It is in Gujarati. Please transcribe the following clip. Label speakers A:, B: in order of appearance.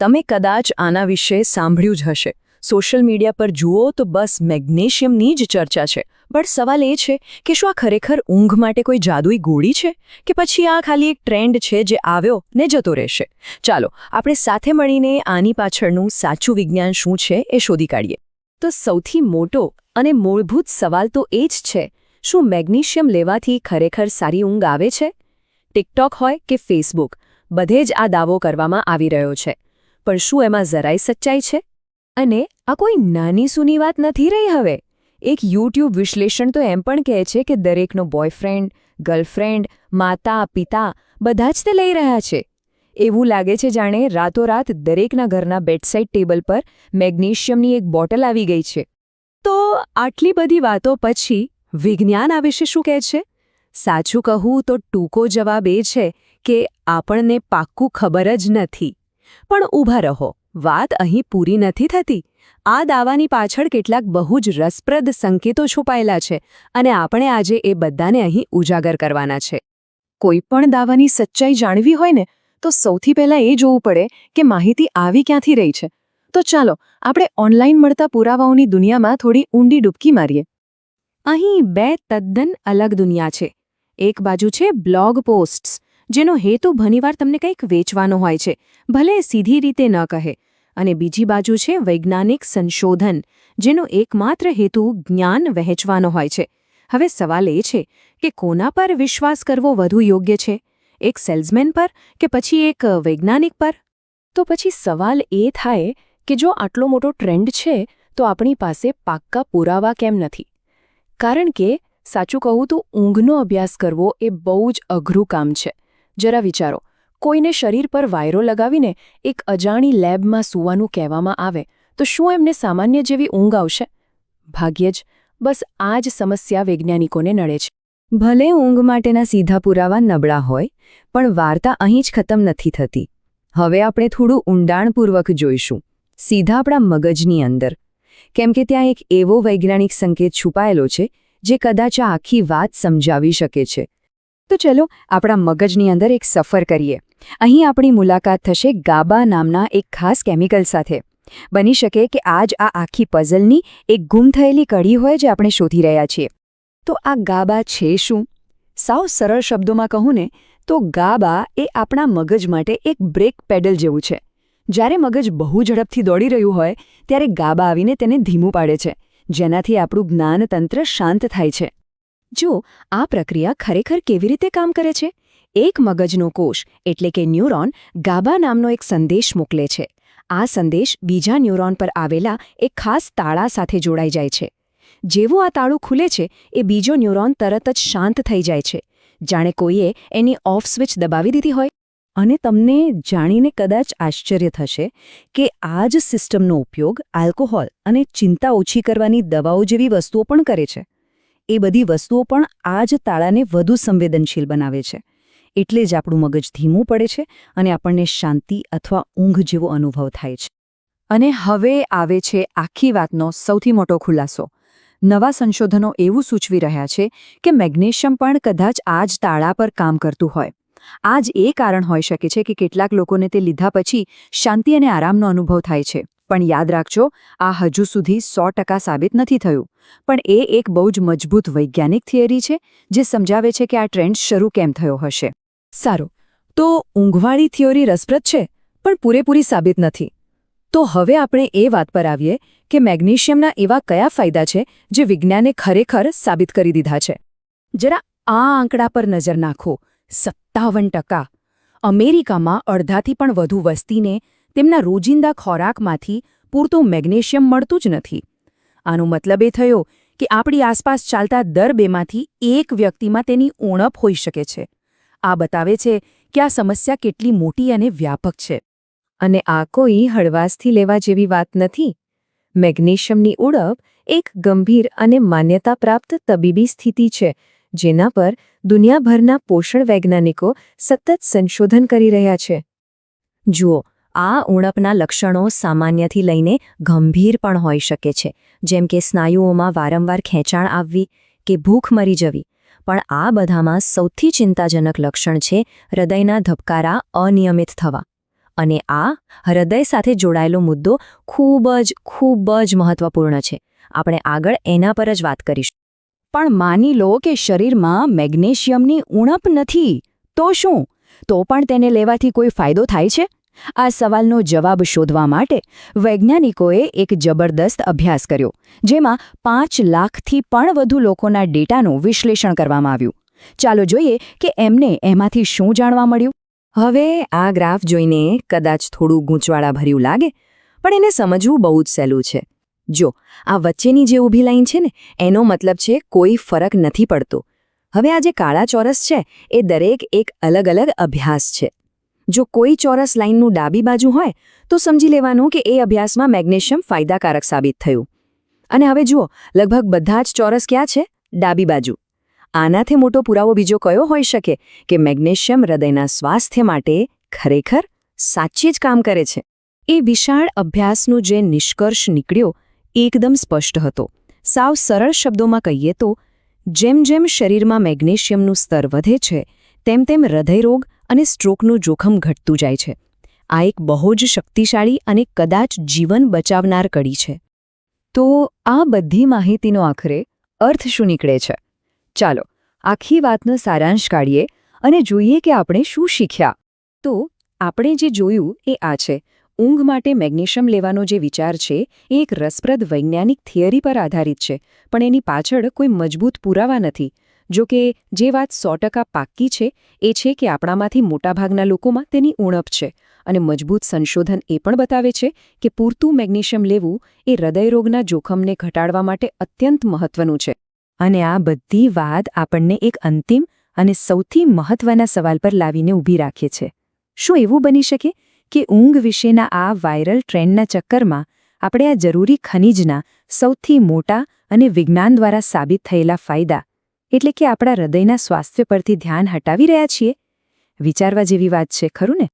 A: તમે કદાચ આના વિશે સાંભળ્યું જ હશે. સોશિયલ મીડિયા પર જુઓ તો બસ મેગ્નેશિયમની જ ચર્ચા છે. પણ સવાલ એ છે કે શું આ ખરેખર ઊંઘ માટે કોઈ જાદુઈ ગોળી છે? કે પછી આ ખાલી એક ટ્રેન્ડ છે જે આવ્યો ને જતો રહેશે? ચાલો, આપણે સાથે મળીને આની પાછળનું સાચું વિજ્ઞાન શું છે એ શોધી કાઢીએ. તો સૌથી મોટો અને મૂળભૂત સવાલ તો એ જ છે, શું મેગ્નેશિયમ લેવાથી ખરેખર સારી ઊંઘ આવે છે? ટિકટોક હોય કે ફેસબુક, બધે જ આ દાવો કરવામાં આવી રહ્યો છે. પણ શું એમાં જરાય સચ્ચાઈ છે? અને આ કોઈ નાની સૂની વાત નથી રહી હવે? એક યુટ્યુબ વિશ્લેષણ તો એમ પણ કહે છે કે દરેકનો બોયફ્રેન્ડ, ગર્લફ્રેન્ડ, માતા, પિતા બધા જ તે લઈ રહ્યા છે. એવું લાગે છે જાણે રાતોરાત દરેકના ઘરના બેડસાઇડ ટેબલ પર મેગ્નેશિયમની એક બોટલ આવી ગઈ છે. તો આટલી બધી વાતો પછી વિજ્ઞાન આ વિશે શું કહે છે? સાચું કહું તો ટૂંકો જવાબ એ છે કે આપણને પાક્કું ખબર જ નથી. પણ ઊભા રહો. વાત અહીં પૂરી નથી થતી. આ દાવાની પાછળ કેટલાક બહુ જ રસપ્રદ સંકેતો છુપાયેલા છે અને આપણે આજે એ બધાને અહીં ઉજાગર કરવાના છે. કોઈ પણ દાવાની સચ્ચાઈ જાણવી હોય ને, તો સૌથી પહેલાં એ જોવું પડે કે માહિતી આવી ક્યાંથી રહી છે. તો ચાલો, આપણે ઓનલાઈન મળતા પુરાવાઓની દુનિયામાં થોડી ઊંડી ડૂબકી મારીએ. અહીં બે તદ્દન અલગ દુનિયા છે. એક બાજુ છે બ્લોગ પોસ્ટ્સ. જેનો હેતુ ઘણીવાર તમને કંઈક વેચવાનો હોય છે, ભલે સીધી રીતે ન કહે. અને બીજી બાજુ છે વૈજ્ઞાનિક સંશોધન, જેનો એકમાત્ર હેતુ જ્ઞાન વહેંચવાનો હોય છે. હવે સવાલ એ છે કે કોના પર વિશ્વાસ કરવો વધુ યોગ્ય છે? એક સેલ્સમેન પર કે પછી એક વૈજ્ઞાનિક પર? તો પછી સવાલ એ થાય કે જો આટલો મોટો ટ્રેન્ડ છે, તો આપણી પાસે પાક્કા પુરાવા કેમ નથી? કારણ કે સાચું કહું તો ઊંઘનો અભ્યાસ કરવો એ બહુ જ અઘરું કામ છે. જરા વિચારો, કોઈને શરીર પર વાયરો લગાવીને એક અજાણી લેબમાં સૂવાનું કહેવામાં આવે, તો શું એમને સામાન્ય જેવી ઊંઘ આવશે? ભાગ્યે જ, બસ આ જ સમસ્યા વૈજ્ઞાનિકોને નડે છે. ભલે ઊંઘ માટેના સીધા પુરાવા નબળા હોય, પણ વાર્તા અહીં જ ખતમ નથી થતી. હવે આપણે થોડું ઊંડાણપૂર્વક જોઈશું. સીધા આપણા મગજની અંદર. કેમ કે ત્યાં એક એવો વૈજ્ઞાનિક સંકેત છુપાયેલો છે, જે કદાચ આખી વાત સમજાવી શકે છે. તો ચલો આપણા મગજની અંદર એક સફર કરીએ. અહીં આપણી મુલાકાત થશે ગાબા નામના એક ખાસ કેમિકલ સાથે. બની શકે કે આજ આ આખી પઝલની એક ગુમ થયેલી કડી હોય જે આપણે શોધી રહ્યા છીએ. તો આ ગાબા છે શું? સાવ સરળ શબ્દોમાં કહું ને, તો ગાબા એ આપણા મગજ માટે એક બ્રેક પેડલ જેવું છે. જ્યારે મગજ બહુ ઝડપથી દોડી રહ્યું હોય, ત્યારે ગાબા આવીને તેને ધીમું પાડે છે, જેનાથી આપણું જ્ઞાનતંત્ર શાંત થાય છે. જો આ પ્રક્રિયા ખરેખર કેવી રીતે કામ કરે છે? એક મગજનો કોષ, એટલે કે ન્યુરોન, ગાબા નામનો એક સંદેશ મોકલે છે. આ સંદેશ બીજા ન્યુરોન પર આવેલા એક ખાસ તાળા સાથે જોડાઈ જાય છે. જેવું આ તાળું ખુલે છે, એ બીજો ન્યુરોન તરત જ શાંત થઈ જાય છે. જાણે કોઈએ એની ઓફ સ્વિચ દબાવી દીધી હોય. અને તમને જાણીને કદાચ આશ્ચર્ય થશે કે આ જ સિસ્ટમનો ઉપયોગ આલ્કોહોલ અને ચિંતા ઓછી કરવાની દવાઓ જેવી વસ્તુઓ પણ કરે છે. એ બધી વસ્તુઓ પણ આ જ તાળાને વધુ સંવેદનશીલ બનાવે છે. એટલે જ આપણું મગજ ધીમું પડે છે અને આપણને શાંતિ અથવા ઊંઘ જેવો અનુભવ થાય છે. અને હવે આવે છે આખી વાતનો સૌથી મોટો ખુલાસો. નવા સંશોધનો એવું સૂચવી રહ્યા છે કે મેગ્નેશિયમ પણ કદાચ આ જ તાળા પર કામ કરતું હોય. આ જ એ કારણ હોઈ શકે છે કે કેટલાક લોકોને તે લીધા પછી શાંતિ અને આરામનો અનુભવ થાય છે. પણ યાદ રાખજો, આ હજુ સુધી સો સાબિત નથી થયું. પણ એ એક બહુ જ મજબૂત વૈજ્ઞાનિક થિયરી છે, જે સમજાવે છે કે આ ટ્રેન્ડ શરૂ કેમ થયો હશે. સારું, તો ઊંઘવાળી થિયોરી રસપ્રદ છે, પણ પૂરેપૂરી સાબિત નથી. તો હવે આપણે એ વાત પર આવીએ કે મેગ્નેશિયમના એવા કયા ફાયદા છે, જે વિજ્ઞાને ખરેખર સાબિત કરી દીધા છે. જરા આ આંકડા પર નજર નાખો, સત્તાવન ટકા. અમેરિકામાં અડધાથી પણ વધુ વસ્તીને તેમના રોજિંદા ખોરાકમાંથી પૂરતું મેગ્નેશિયમ મળતું જ નથી. આનો મતલબ એ થયો કે આપણી આસપાસ ચાલતા દર બેમાંથી એક વ્યક્તિમાં તેની ઉણપ હોઈ શકે છે. આ બતાવે છે કે આ સમસ્યા કેટલી મોટી અને વ્યાપક છે. અને આ કોઈ હળવાશથી લેવા જેવી વાત નથી. મેગ્નેશિયમની ઉણપ એક ગંભીર અને માન્યતા પ્રાપ્ત તબીબી સ્થિતિ છે, જેના પર દુનિયાભરના પોષણ વૈજ્ઞાનિકો સતત સંશોધન કરી રહ્યા છે. જુઓ આ ઉણપના લક્ષણો સામાન્યથી લઈને ગંભીર પણ હોઈ શકે છે. જેમ કે સ્નાયુઓમાં વારંવાર ખેંચાણ આવવી કે ભૂખ મરી જવી. પણ આ બધામાં સૌથી ચિંતાજનક લક્ષણ છે હૃદયના ધબકારા અનિયમિત થવા. અને આ હૃદય સાથે જોડાયેલો મુદ્દો ખૂબ જ ખૂબ જ મહત્વપૂર્ણ છે. આપણે આગળ એના પર જ વાત કરીશું.
B: પણ માની લો કે શરીરમાં મેગ્નેશિયમની ઉણપ નથી, તો શું? તો પણ તેને લેવાથી કોઈ ફાયદો થાય છે? આ સવાલનો જવાબ શોધવા માટે વૈજ્ઞાનિકોએ એક જબરદસ્ત અભ્યાસ કર્યો, જેમાં પાંચ લાખથી પણ વધુ લોકોના ડેટાનું વિશ્લેષણ કરવામાં આવ્યું. ચાલો જોઈએ કે એમને એમાંથી શું જાણવા મળ્યું.
A: હવે આ ગ્રાફ જોઈને કદાચ થોડું ગૂંચવાળાભર્યું લાગે, પણ એને સમજવું બહુ જ સહેલું છે. જો, આ વચ્ચેની જે ઊભી લાઈન છે ને, એનો મતલબ છે કોઈ ફરક નથી પડતો. હવે આ જે કાળા ચોરસ છે, એ દરેક એક અલગ અલગ અભ્યાસ છે. જો કોઈ ચોરસ લાઈનનું ડાબી બાજુ હોય, તો સમજી લેવાનું કે એ અભ્યાસમાં મેગ્નેશિયમ ફાયદાકારક સાબિત થયું. અને હવે જુઓ, લગભગ બધા જ ચોરસ ક્યાં છે? ડાબી બાજુ. આનાથી મોટો પુરાવો બીજો કયો હોઈ શકે કે મેગ્નેશિયમ હૃદયના સ્વાસ્થ્ય માટે ખરેખર સાચે જ કામ કરે છે? એ વિશાળ અભ્યાસનો જે નિષ્કર્ષ નીકળ્યો, એકદમ સ્પષ્ટ હતો. સાવ સરળ શબ્દોમાં કહીએ તો, જેમ જેમ શરીરમાં મેગ્નેશિયમનું સ્તર વધે છે, તેમ તેમ હૃદયરોગ અને સ્ટ્રોકનું જોખમ ઘટતું જાય છે. આ એક બહુ જ શક્તિશાળી અને કદાચ જીવન બચાવનાર કડી છે.
B: તો આ બધી માહિતીનો આખરે અર્થ શું નીકળે છે? ચાલો, આખી વાતનો સારાંશ કાઢીએ અને જોઈએ કે આપણે શું શીખ્યા. તો, આપણે જે જોયું એ આ છે. ઊંઘ માટે મેગ્નેશિયમ લેવાનો જે વિચાર છે એ એક રસપ્રદ વૈજ્ઞાનિક થિયરી પર આધારિત છે, પણ એની પાછળ કોઈ મજબૂત પુરાવા નથી. જો કે, જે વાત સો પાક્કી છે, એ છે કે આપણામાંથી મોટાભાગના લોકોમાં તેની ઉણપ છે અને મજબૂત સંશોધન એ પણ બતાવે છે કે પૂરતું મેગ્નેશિયમ લેવું એ હૃદયરોગના જોખમને ઘટાડવા માટે અત્યંત મહત્વનું છે.
A: અને આ બધી વાત આપણને એક અંતિમ અને સૌથી મહત્વના સવાલ પર લાવીને ઊભી રાખે છે. શું એવું બની શકે કે ઊંઘ વિશેના આ વાયરલ ટ્રેન્ડના ચક્કરમાં આપણે આ જરૂરી ખનિજના સૌથી મોટા અને વિજ્ઞાન દ્વારા સાબિત થયેલા ફાયદા એટલે કે આપણા હૃદયના સ્વાસ્થ્ય પરથી ધ્યાન હટાવી રહ્યા છીએ? વિચારવા જેવી વાત છે, ખરું ને?